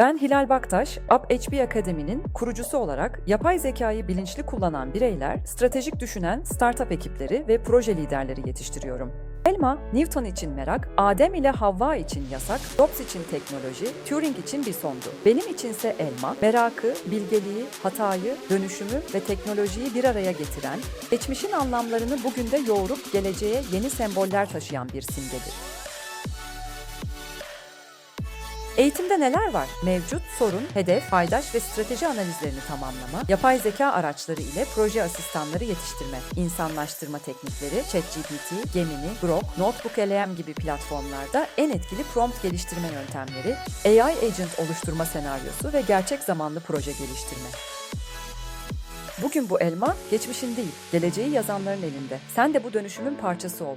Ben Hilal Baktaş, UpHB Akademi'nin kurucusu olarak yapay zekayı bilinçli kullanan bireyler, stratejik düşünen startup ekipleri ve proje liderleri yetiştiriyorum. Elma, Newton için merak, Adem ile Havva için yasak, Dobbs için teknoloji, Turing için bir sondu. Benim içinse elma, merakı, bilgeliği, hatayı, dönüşümü ve teknolojiyi bir araya getiren, geçmişin anlamlarını bugün de yoğurup geleceğe yeni semboller taşıyan bir simgedir. Eğitimde neler var? Mevcut, sorun, hedef, paydaş ve strateji analizlerini tamamlama, yapay zeka araçları ile proje asistanları yetiştirme, insanlaştırma teknikleri, ChatGPT, Gemini, Grok, Notebook.lm gibi platformlarda en etkili prompt geliştirme yöntemleri, AI agent oluşturma senaryosu ve gerçek zamanlı proje geliştirme. Bugün bu elma, geçmişin değil, geleceği yazanların elinde. Sen de bu dönüşümün parçası ol.